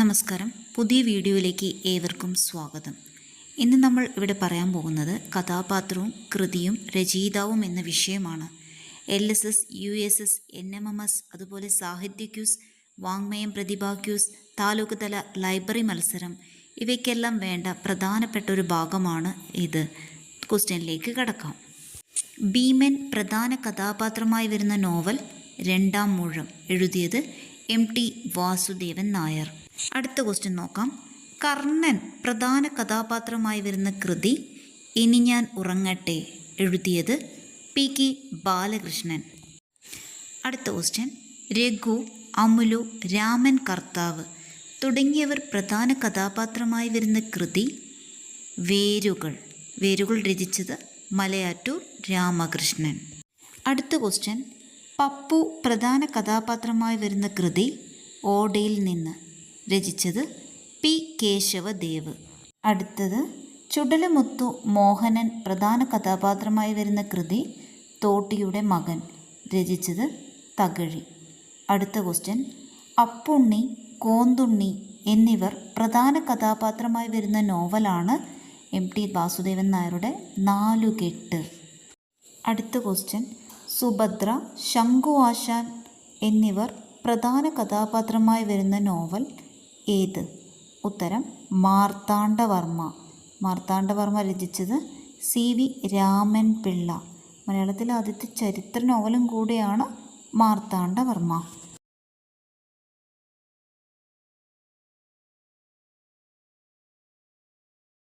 നമസ്കാരം. പുതിയ വീഡിയോയിലേക്ക് ഏവർക്കും സ്വാഗതം. ഇന്ന് നമ്മൾ ഇവിടെ പറയാൻ പോകുന്നത് കഥാപാത്രവും കൃതിയും രചയിതാവും എന്ന വിഷയമാണ്. L S S U S S N M M S അതുപോലെ സാഹിത്യ ക്യൂസ് വാങ്മയം പ്രതിഭാ ക്യൂസ് താലൂക്ക് തല ലൈബ്രറി മത്സരം ഇവയ്ക്കെല്ലാം വേണ്ട പ്രധാനപ്പെട്ട ഒരു ഭാഗമാണ് ഇത്. ക്വസ്റ്റ്യനിലേക്ക് കടക്കാം. ഭീമൻ പ്രധാന കഥാപാത്രമായി വരുന്ന നോവൽ രണ്ടാം മൂഴം എഴുതിയത് എം ടി വാസുദേവൻ നായർ. അടുത്ത ക്വസ്റ്റ്യൻ നോക്കാം. കർണൻ പ്രധാന കഥാപാത്രമായി വരുന്ന കൃതി ഇനി ഞാൻ ഉറങ്ങട്ടെ എഴുതിയത് പി കെ ബാലകൃഷ്ണൻ. അടുത്ത ക്വസ്റ്റ്യൻ രഘു അമുലു രാമൻ കർത്താവ് തുടങ്ങിയവർ പ്രധാന കഥാപാത്രമായി വരുന്ന കൃതി വേരുകൾ. വേരുകൾ രചിച്ചത് മലയാറ്റൂർ രാമകൃഷ്ണൻ. അടുത്ത ക്വസ്റ്റ്യൻ പപ്പു പ്രധാന കഥാപാത്രമായി വരുന്ന കൃതി ഓടയിൽ നിന്ന് രചിച്ചത് പി കേശവദേവ്. അടുത്തത് ചുടലമുത്തു മോഹനൻ പ്രധാന കഥാപാത്രമായി വരുന്ന കൃതി തോട്ടിയുടെ മകൻ രചിച്ചത് തകഴി. അടുത്ത ക്വസ്റ്റ്യൻ അപ്പുണ്ണി കോന്തുണ്ണി എന്നിവർ പ്രധാന കഥാപാത്രമായി വരുന്ന നോവലാണ് എം ടി വാസുദേവൻ നായരുടെ നാലുകെട്ട്. അടുത്ത ക്വസ്റ്റ്യൻ സുഭദ്ര ശംഖു ആശാൻ എന്നിവർ പ്രധാന കഥാപാത്രമായി വരുന്ന നോവൽ ഏത്? ഉത്തരം മാർത്താണ്ഡവർമ്മ. മാർത്താണ്ഡവർമ്മ രചിച്ചത് സി വി രാമൻ പിള്ള മലയാളത്തിലെ ആദ്യത്തെ ചരിത്ര നോവലും കൂടിയാണ് മാർത്താണ്ഡവർമ്മ.